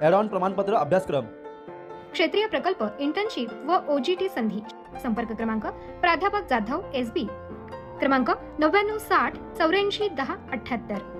ॲडॉन प्रमाणपत्र अभ्यासक्रम. क्षेत्रीय प्रकल्प इंटर्नशिप व ओजीटी संधी. संपर्क क्रमांक प्राध्यापक जाधव एस बी क्रमांक नव्याण्णव साठ चौऱ्याऐंशी दहा अठ्ठ्याहत्तर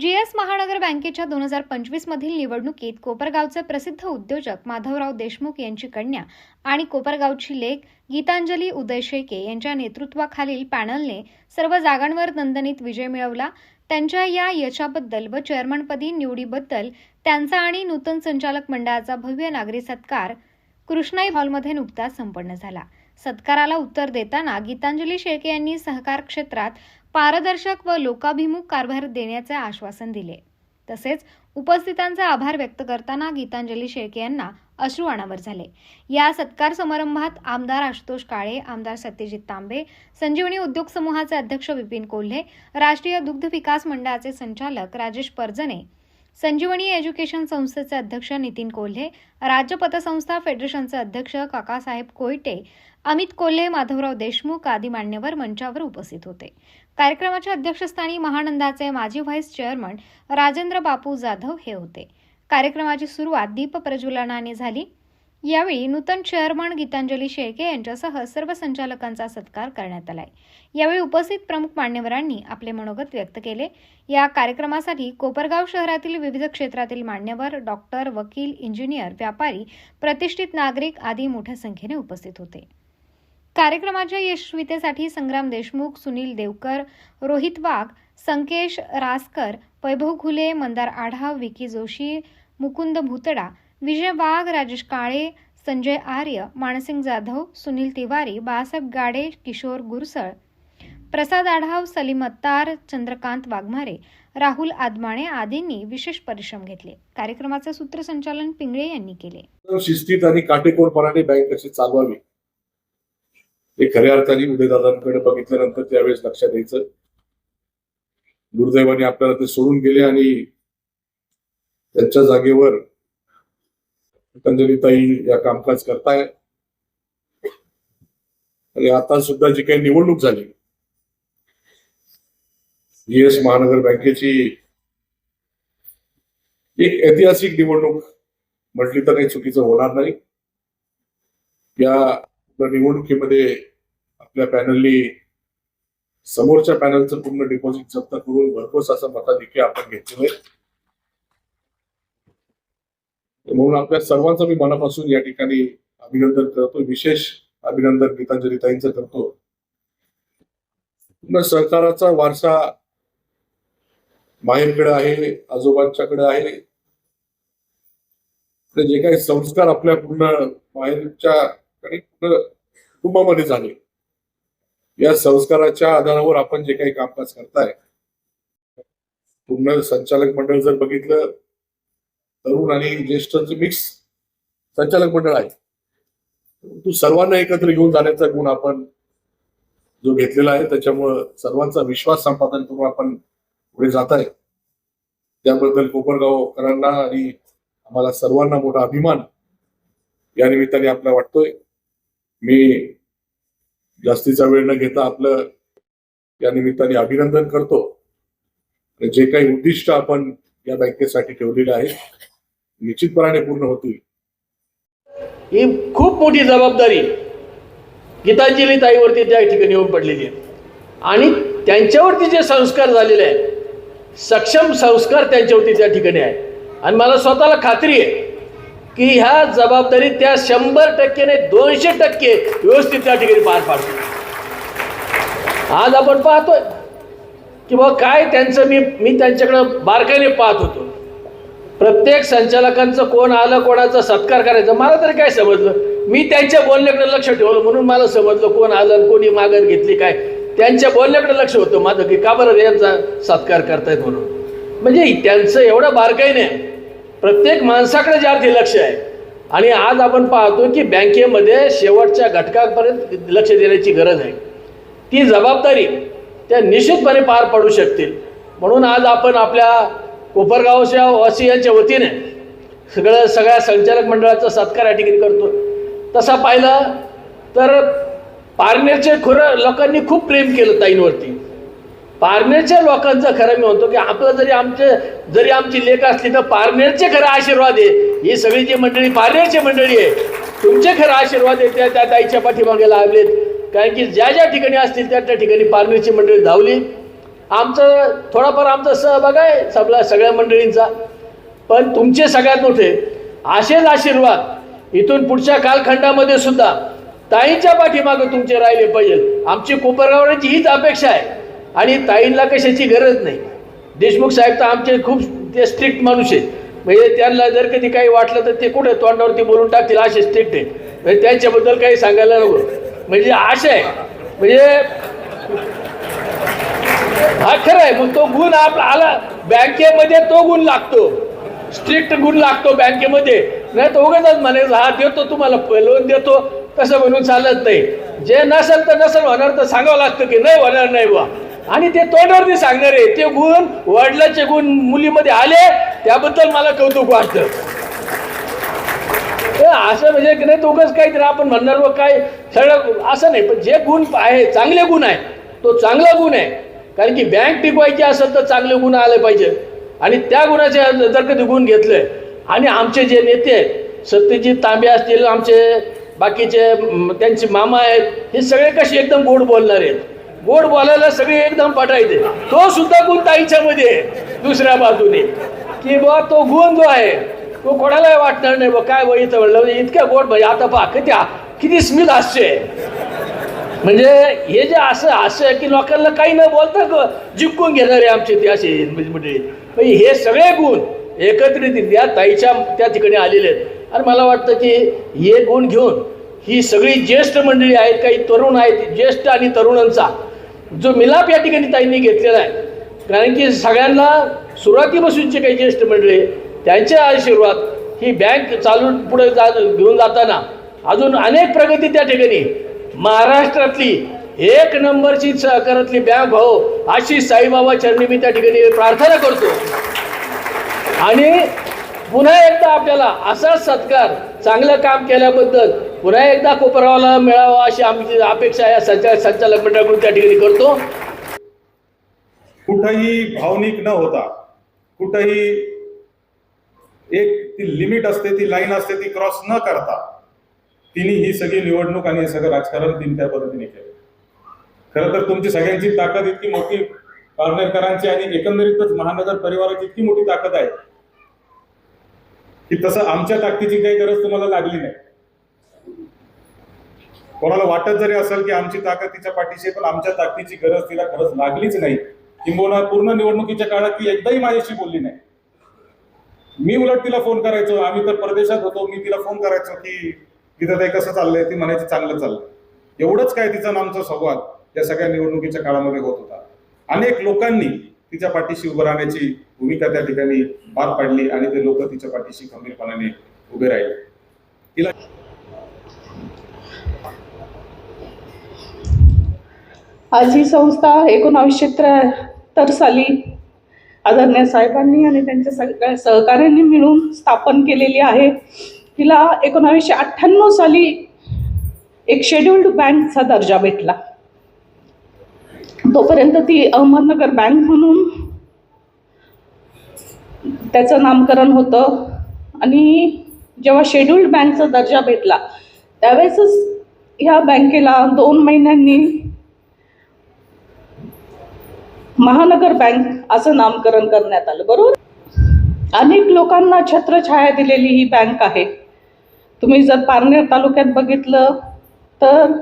जी एस महानगर बँकेच्या दोन हजार पंचवीस मधील निवडणुकीत कोपरगावचे प्रसिद्ध उद्योजक माधवराव देशमुख यांची कन्या आणि कोपरगावची लेक गीतांजली उदय शेळके यांच्या नेतृत्वाखालील पॅनलने सर्व जागांवर दणदणीत विजय मिळवला. त्यांच्या या यशाबद्दल व चेअरमनपदी निवडीबद्दल त्यांचा आणि नूतन संचालक मंडळाचा भव्य नागरी सत्कार कृष्णाई हॉलमध्ये नुकताच संपन्न झाला. सत्काराला उत्तर देताना गीतांजली शेळके यांनी सहकार क्षेत्रात पारदर्शक व लोकाभिमुख कारभार देण्याचे आश्वासन दिले. तसेच उपस्थितांचे आभार व्यक्त करताना गीतांजली शेळके यांना अश्रू अनावर झाले. या सत्कार समारंभात आमदार आशुतोष काळे आमदार सत्यजित तांबे संजीवनी उद्योग समूहाचे अध्यक्ष विपिन कोल्हे राष्ट्रीय दुग्ध विकास मंडळाचे संचालक राजेश परजने संजीवनी एज्युकेशन संस्थेचे अध्यक्ष नितीन कोल्हे राज्य पतसंस्था फेडरेशनचे अध्यक्ष काकासाहेब कोयटे अमित कोल्हे माधवराव देशमुख आदी मान्यवर मंचावर उपस्थित होते. कार्यक्रमाच्या अध्यक्षस्थानी महानंदाचे माजी व्हाईस चेअरमन राजेंद्र बापू जाधव हे होते. कार्यक्रमाची सुरुवात दीप प्रज्वलनाने झाली. यावेळी नूतन चेअरमन गीतांजली शेळके यांच्यासह सर्व संचालकांचा सत्कार करण्यात आलाय. यावेळी उपस्थित प्रमुख मान्यवरांनी आपले मनोगत व्यक्त केले. या कार्यक्रमासाठी कोपरगाव शहरातील विविध क्षेत्रातील मान्यवर डॉक्टर वकील इंजिनियर व्यापारी प्रतिष्ठित नागरिक आदी मोठ्या संख्येने उपस्थित होते. कार्यक्रमाच्या यशस्वीतेसाठी संग्राम देशमुख सुनील देवकर रोहित वाघ संकेश रासकर वैभव घुले मंदार आढाव विकी जोशी मुकुंद भुतडा विजय वाघ राजेश काळे संजय आर्य मानसिंग जाधव सुनील तिवारी बाळासाहेब गाडे किशोर गुरसळ प्रसाद आढाव सलीम अत्तार चंद्रकांत वाघमारे राहुल आदमाणे आदींनी विशेष परिश्रम घेतले. कार्यक्रमाचे सूत्रसंचालन पिंगळे यांनी केले. शिस्तीत आणि काटेकोरपणाने बँक कशी चालवावी? हे खऱ्या अर्थाने उदयदादांकडे बघितल्यानंतर त्यावेळेस लक्षात यायचं. दुर्दैवाने आपल्याला ते सोडून गेले आणि त्यांच्या जागेवर पतंजलीताई या कामकाज करताय. आणि आता सुद्धा जी काही निवडणूक झाली जीएस महानगर बँकेची एक ऐतिहासिक निवडणूक म्हटली तर काही चुकीचं होणार नाही. या निवडणुकीमध्ये आपल्या पॅनलनी समोरच्या पॅनलचं पूर्ण डिपॉझिट जप्त करून भरपूर असं मताधिक्य आपण घेतलेलं आहे. म्हणून आपल्या सर्वांचं मी मनापासून या ठिकाणी अभिनंदन करतो. विशेष अभिनंदन गीतांजली ताईंचं करतो. पूर्ण सहकाराचा वारसा माहेरकडे आहे आजोबांच्याकडे आहे. तर जे काही संस्कार आपल्या पूर्ण माहेरच्या पूर्ण कुटुंबामध्ये झाले. या संस्काराच्या आधारावर आपण जे काही कामकाज करताय. पूर्ण संचालक मंडळ जर बघितलं तरुण आणि ज्येष्ठांचे मिक्स संचालक मंडळ आहे. तू सर्वांना एकत्र घेऊन जाण्याचा गुण आपण जो घेतलेला आहे त्याच्यामुळं सर्वांचा विश्वास संपादन करून आपण पुढे जात आहे. त्याबद्दल कोपरगावकरांना आणि आम्हाला सर्वांना मोठा अभिमान या निमित्ताने आपला वाटतोय. मी जास्तीचा वेळ न घेता आपलं या निमित्ताने अभिनंदन करतो. जे काही उद्दिष्ट आपण या बँकेसाठी ठेवलेले आहे निश्चितपणाने पूर्ण होतील. ही खूप मोठी जबाबदारी गीतांजली ताईवरती त्या ठिकाणी येऊन पडलेली आहे. आणि त्यांच्यावरती जे संस्कार झालेले आहेत सक्षम संस्कार त्यांच्यावरती त्या ठिकाणी आहे आणि मला स्वतःला खात्री आहे की ह्या जबाबदारी त्या शंभर टक्केने दोनशे टक्के व्यवस्थित त्या ठिकाणी पार पाडतो आज आपण पाहतोय की बाबा काय त्यांचं मी मी त्यांच्याकडं बारकाईने पाहत होतो. प्रत्येक संचालकांचं कोण आलं कोणाचा सत्कार करायचा मला तरी काय समजलं? मी त्यांच्या बोलण्याकडे लक्ष ठेवलं म्हणून मला समजलं कोण आलं आणि कोणी माघार घेतली काय. त्यांच्या बोलण्याकडे लक्ष होतं माझं की का बरं यांचा सत्कार करतायत म्हणून. म्हणजे त्यांचं एवढं बारकाईने प्रत्येक माणसाकडे ज्या अर्थी लक्ष आहे. आणि आज आपण पाहतो की बँकेमध्ये शेवटच्या घटकापर्यंत लक्ष देण्याची गरज आहे. ती जबाबदारी त्या निश्चितपणे पार पडू शकतील. म्हणून आज आपण आपल्या कोपरगावच्या वासियांच्या वतीने सगळं सगळ्या संचालक मंडळाचा सत्कार या ठिकाणी करतो तसा पाहिलं तर पारनेरचे खुरं लोकांनी खूप प्रेम केलं ताईंवरती. पारनेरच्या लोकांचं खरं मी म्हणतो की आपलं जरी आमचे जरी आमची लेख असली तर पारनेरचे खरं आशीर्वाद आहे. ही सगळी जी मंडळी पारनेरची मंडळी आहे तुमचे खरं आशीर्वाद आहे त्या त्या ताईच्या पाठीमागे लागलेत. कारण की ज्या ज्या ठिकाणी असतील त्या त्या ठिकाणी पारनेरची मंडळी धावली. आमचं थोडाफार आमचा सहभाग आहे सबला सगळ्या मंडळींचा. पण तुमचे सगळ्यात मोठे असेच आशीर्वाद इथून पुढच्या कालखंडामध्ये सुद्धा ताईंच्या पाठीमागं तुमचे राहिले पाहिजे. आमची कोपरगावची हीच अपेक्षा आहे. आणि ताईंना कशाची गरज नाही. देशमुख साहेब तर आमचे खूप ते स्ट्रिक्ट माणूस आहेत. म्हणजे त्यांना जर कधी काही वाटलं तर ते कुठे तोंडावरती बोलून टाकतील असे स्ट्रिक्ट आहे म्हणजे त्यांच्याबद्दल काही सांगायला नको. म्हणजे आशय. आहे म्हणजे हा खरं आहे मग तो गुण आपला आला बँकेमध्ये तो गुण लागतो. स्ट्रिक्ट गुण लागतो बँकेमध्ये. नाही तर उगाच म्हणे हा देतो तुम्हाला लोन देतो. तसं म्हणून चालत नाही. जे नसेल तर नसेल होणार तर सांगावं लागतं की नाही होणार नाही बा आणि ते तोंडावरती सांगणार आहे ते गुण वडिलाचे गुण मुलीमध्ये आले त्याबद्दल मला कौतुक वाटतं. असं म्हणजे की नाही तो उगाच काहीतरी आपण म्हणणार व काय सगळं असं नाही पण जे गुण आहे चांगले गुण आहे तो चांगला गुण आहे. कारण की बँक टिकवायची असेल तर चांगले गुण आले पाहिजे. आणि त्या गुणाचे जर कधी गुण घेतले आणि आमचे जे नेते सत्यजित तांबे असतील आमचे बाकीचे त्यांचे मामा आहेत हे सगळे कसे एकदम गोड बोलणार आहेत. गोड बोलायला सगळे एकदम पटायचे तो सुद्धा गुण ताईच्यामध्ये आहे दुसऱ्या बाजूने. की बा तो गुण जो आहे तो कोणालाही वाटणार नाही व काय व इथं म्हणलं इतक्या गोड म्हणजे आता पहा किती किती स्मित हास्य आहे. म्हणजे हे जे असं हास्य की लोकांना काही न बोलता ग- जिंकून घेणारे आमचे ते असे म्हणजे, म्हणजे हे सगळे गुण एकत्रित या ताईच्या त्या ठिकाणी आलेले आहेत. आणि मला वाटतं की हे गुण घेऊन ही सगळी ज्येष्ठ मंडळी आहेत काही तरुण आहेत ज्येष्ठ आणि तरुणांचा जो मिलाप या ठिकाणी ताईंनी घेतलेला आहे. कारण की सगळ्यांना सुरुवातीपासूनचे काही ज्येष्ठ मंडळी त्यांचे आशीर्वाद ही बँक चालून पुढे जा घेऊन जाताना अजून अनेक प्रगती त्या ठिकाणी. महाराष्ट्रातली एक नंबरची सहकारातली बँक हो अशी साईबाबा चरणी मी त्या ठिकाणी प्रार्थना करतो. आणि पुन्हा एकदा आपल्याला असाच सत्कार चांगलं काम केल्याबद्दल पुन्हा एकदा कोपरावाला मिळावा अशी आमची अपेक्षा या संचा संचालक मंडळाकडून त्या ठिकाणी करतो. कुठंही भावनिक न होता कुठंही एक ती लिमिट असते ती लाईन असते ती क्रॉस न करता तिने ही सगळी निवडणूक आणि हे सगळं राजकारण तिने त्या पद्धतीने केलं. खरं तर तुमची सगळ्यांची ताकद इतकी मोठी पारनेरकरांची आणि एकंदरीतच महानगर परिवाराची इतकी मोठी ताकद आहे की तसं आमच्या ताकदीची काही गरज तुम्हाला लागली नाही. कोणाला वाटत जरी असेल की आमची ताकद तिच्या पाठीशी पण आमच्या ताकदीची गरज तिला खरंच लागलीच नाही. किंबहुना पूर्ण निवडणुकीच्या काळात ती एकदाही माझ्याशी बोलली नाही. मी उलट तिला फोन करायचो. आम्ही तर परदेशात होतो. मी तिला फोन करायचो की तिथं ते कसं चाललंय? ती म्हणायची चांगलं चाललंय. एवढंच काय तिचा नामचा आमचा संवाद या सगळ्या निवडणुकीच्या काळामध्ये होत होता. अनेक लोकांनी तिच्या पाठीशी उभं राहण्याची भूमिका त्या ठिकाणी पार पाडली आणि ते लोक तिच्या पाठीशी खंबीरपणाने उभे राहिले. तिला आज ही संस्था एकोणावीसशे त्र्याहत्तर साली आदरणीय साहेबांनी आणि त्यांच्या सगळ्या सहकाऱ्यांनी मिळून स्थापन केलेली आहे. तिला एकोणावीसशे अठ्ठ्याण्णव साली एक शेड्युल्ड बँकचा दर्जा भेटला. तोपर्यंत ती अहमदनगर बँक म्हणून त्याचं नामकरण होतं. आणि जेव्हा शेड्युल्ड बँकचा दर्जा भेटला त्यावेळेसच ह्या बँकेला दोन महिन्यांनी महानगर बँक असं नामकरण करण्यात आलं बरोबर? अनेक लोकांना छत्रछाया दिलेली ही बँक आहे. तुम्ही जर पारनेर तालुक्यात बघितलं तर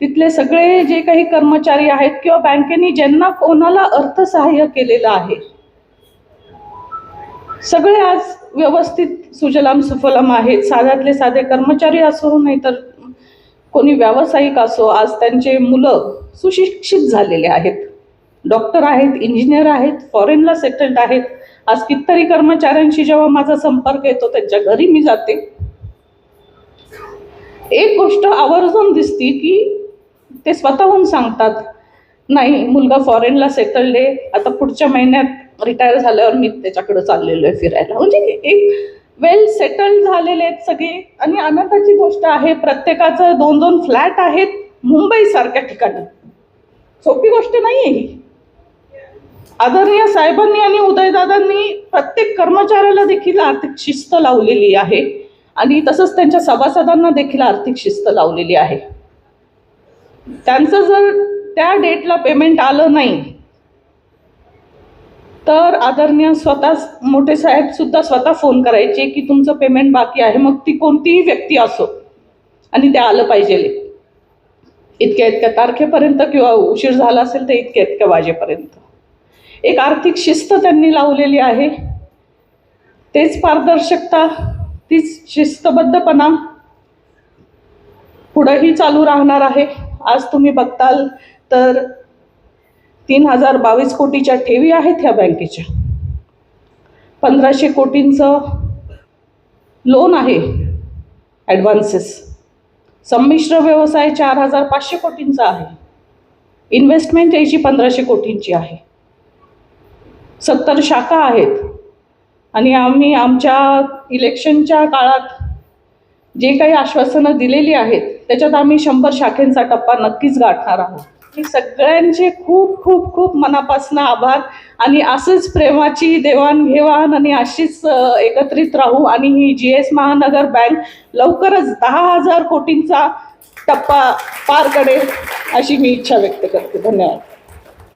तिथले सगळे जे काही कर्मचारी आहेत किंवा बँकेने ज्यांना कोणाला अर्थसहाय्य केलेलं आहे सगळे आज व्यवस्थित सुजलाम सुफलाम आहेत. साध्यातले साधे कर्मचारी असो नाहीतर कोणी व्यावसायिक असो आज त्यांचे मुलं सुशिक्षित झालेले आहेत. डॉक्टर आहेत इंजिनियर आहेत फॉरेनला सेटल्ड आहेत. आज कितीतरी कर्मचाऱ्यांशी जेव्हा माझा संपर्क येतो त्यांच्या घरी मी जाते. एक गोष्ट आवर्जून दिसती की ते स्वतःहून सांगतात नाही मुलगा फॉरेनला सेटल्ड आहे आता पुढच्या महिन्यात रिटायर झाल्यावर मी त्याच्याकडे चाललेलो आहे फिरायला. म्हणजे एक वेल सेटल्ड झालेले आहेत सगळे. आणि आनंदाची गोष्ट आहे प्रत्येकाचं दोन दोन फ्लॅट आहेत मुंबईसारख्या ठिकाणी. सोपी गोष्ट नाही आहे ही. आदरणीय साहेबांनी आणि उदयदादांनी प्रत्येक कर्मचाऱ्याला देखील आर्थिक शिस्त लावलेली आहे. आणि तसंच त्यांच्या सभासदांना देखील आर्थिक शिस्त लावलेली आहे. त्यांचं जर त्या डेटला पेमेंट आलं नाही तर आदरणीय स्वतः मोठे साहेब सुद्धा स्वतः फोन करायचे की तुमचं पेमेंट बाकी आहे मग ती कोणतीही व्यक्ती असो आणि ते आलं पाहिजे. इतक्या इतक्या तारखेपर्यंत किंवा उशीर झाला असेल तर इतक्या इतक्या वाजेपर्यंत. एक आर्थिक शिस्त त्यांनी लावलेली आहे. तेच पारदर्शकता तीच शिस्तबद्धपणा पुढंही चालू राहणार आहे. आज तुम्ही बघताल तर तीन हजार बावीस कोटीच्या ठेवी आहेत ह्या बँकेच्या. पंधराशे कोटींचं लोन आहे ॲडव्हान्सेस संमिश्र व्यवसाय चार हजार पाचशे कोटींचा आहे. इन्व्हेस्टमेंट याची पंधराशे कोटींची आहे. सत्तर शाखा आहेत. आणि आम्ही आमच्या इलेक्शनच्या काळात जे काही आश्वासनं दिलेली आहेत त्याच्यात आम्ही शंभर शाखेंचा टप्पा नक्कीच गाठणार आहोत. मी सगळ्यांचे खूप खूप खूप मनापासून आभार आणि असंच प्रेमाची देवाणघेवाण आणि अशीच एकत्रित राहू आणि ही जी एस महानगर बँक लवकरच दहा हजार कोटींचा टप्पा पार करेल अशी मी इच्छा व्यक्त करते. धन्यवाद.